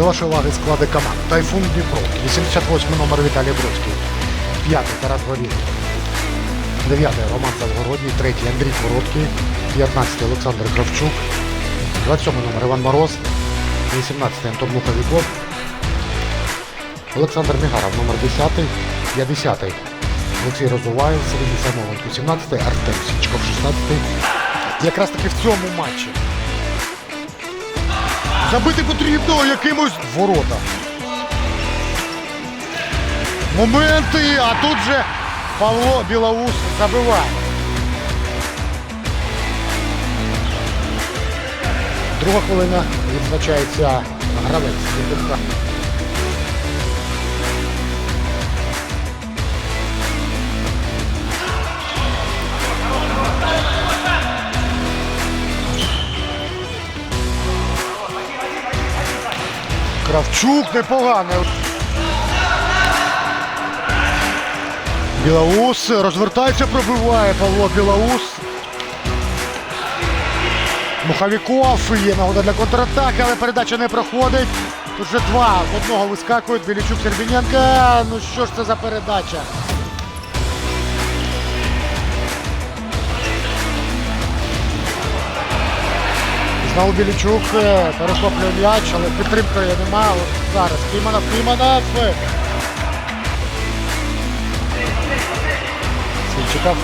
До вашої уваги склади команд. Тайфун Дніпро, 88 номер Віталій Бродський, 5 Тарас Горілий, 9 Роман Завгородній, 3 Андрій Короткий, 15 Олександр Кравчук, 27 номер Іван Мороз, 18 Антон Муховіков, Олександр Мігаров, номер 10, 50 Олексій Розуваєв, Сергій Самовенко, 17 Артем Січков, 16 Якраз таки в цьому матчі Забити потрібно якимось ворота. Моменти, а тут же Павло Білоус забиває. Друга хвилина відзначається гравець Кравчук непоганий. Білоус розвертається, пробиває Павло Білоус. Мухавіков є нагода для контратаки, але передача не проходить. Тут вже два одного вискакують. Білічук Сербіненка. Ну що ж це за передача? Знову Білічук е, перехоплює м'яч, але підтримкою нема. От зараз Кіманов, Кіманов. Сінчиков.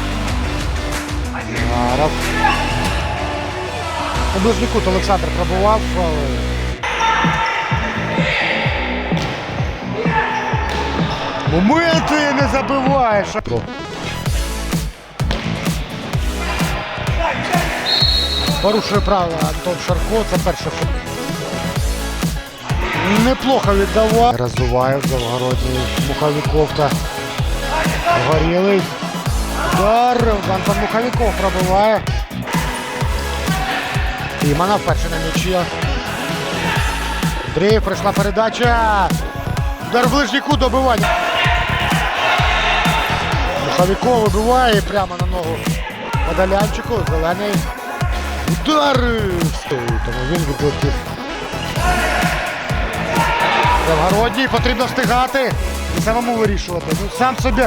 Яров. У ближній кут Олександр пробував. але Моменти не забиваєш. Порушує правила Антон Шарко. Це перше. Неплохо віддавав. Разуваєв, Завгородній, Муховіков та Горілий. Удар. Антон Муховіков пробиває. Імана вперше на м'ячі. Андрій, прийшла передача. Удар в ближній добивання. Муховіков вибиває прямо на ногу Подолянчику. Зелений. Удар! Тому він відлетів. Завгородній потрібно встигати і самому вирішувати. Ну, сам собі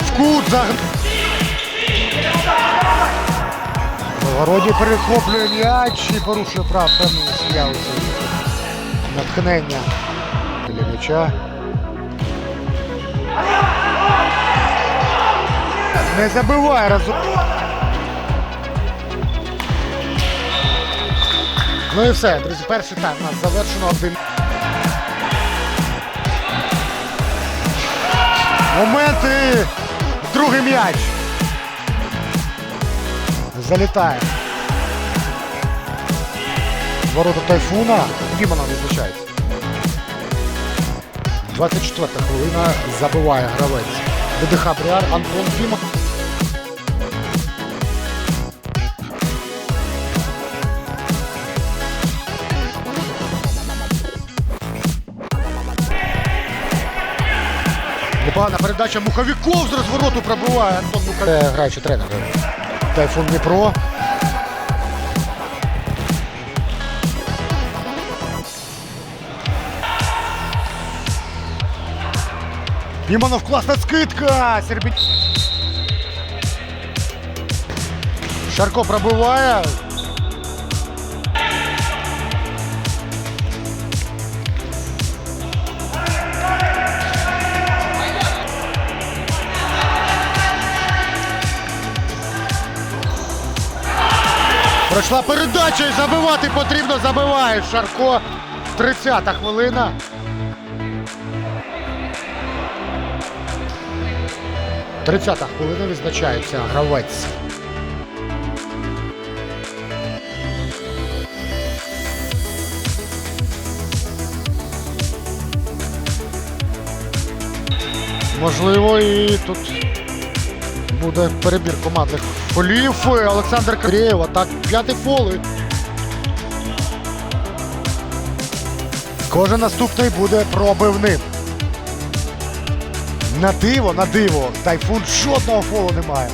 в кут заг... Завгородній перехоплює м'яч і порушує прав певний з'явився. Натхнення біля м'яча. Не забиває разом. Ну і все, друзі, перший тайм у нас завершено один. Моменти. Другий м'яч. Залітає. Ворота тайфуна. Дімонов відзначається. 24 хвилина забиває гравець. ДДХ Бріар Антон Дімон. Непогана передача Муховіков з розвороту пробиває Антон Муховіков. Граючий тренер. Тайфун Дніпро. Іманов класна скидка! Сербі... Шарко пробиває. Пройшла передача і забивати потрібно, забиває Шарко. 30-та хвилина. Тридцята хвилина відзначається гравець. Можливо, і тут буде перебір командних полів. Е, Олександр Крєєв, Так, п'яте поле. Кожен наступний буде пробивним. На диво, на диво. Тайфун жодного фолу немає.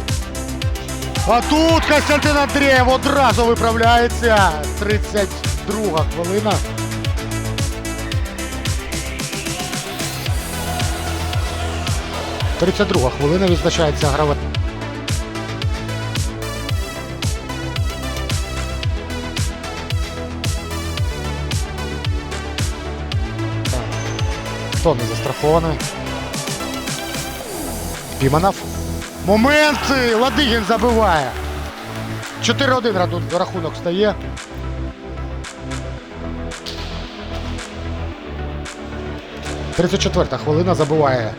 А тут Костянтин Андрієв одразу виправляється. 32 хвилина. Тридцять друга хвилина відзначається гравець. Хто не застрахований? Піманов. Моменти! Ладигін забиває. 4-1 рахунок стає. Тридцять четверта хвилина забиває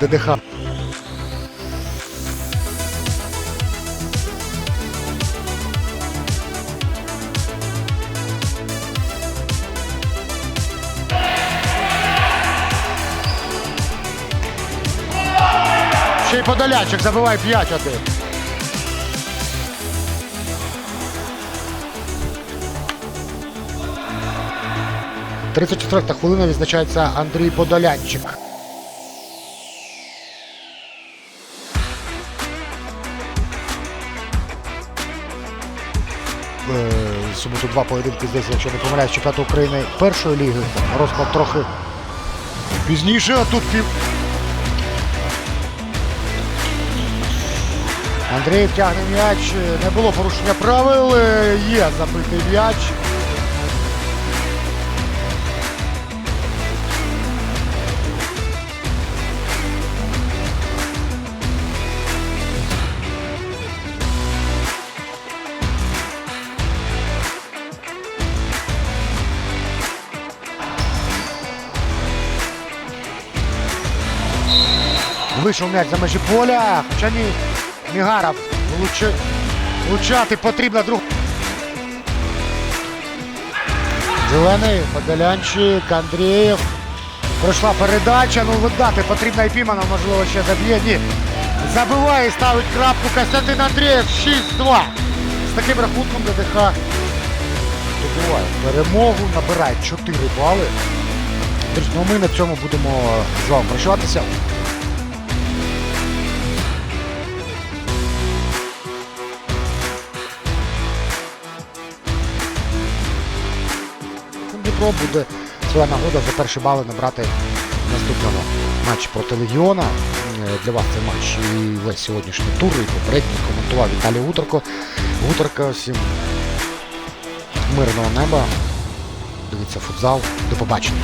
ДДХ. Ще й Подолянчик забиває 5-1. Тридцять четверта хвилина відзначається Андрій Подолянчик. Е, суботу два поєдинки здається, якщо не помиляюсь, чемпіонату України першої ліги. Розклад трохи пізніше, а тут пів. Андрій тягне м'яч. Не було порушення правил. Є забитий м'яч. Вийшов м'яч за межі поля. Хоча ні, Мігаров влучи- влучати потрібно друг. Зелений, Подолянчик, Андрієв. Пройшла передача, ну видати потрібно і Піманов, можливо, ще заб'є. Ні. Забиває ставить крапку Костянтин Андрієв 6-2. З таким рахунком ДДХ добиває перемогу, набирає 4 бали. Ну ми на цьому будемо з вами прощатися. Дніпро буде своя нагода за перші бали набрати наступного матчу проти Легіона. Е, Для вас цей матч і весь сьогоднішній тур, і попередній коментував Віталій Гутерко. Уторка всім мирного неба. Дивіться футзал. До побачення.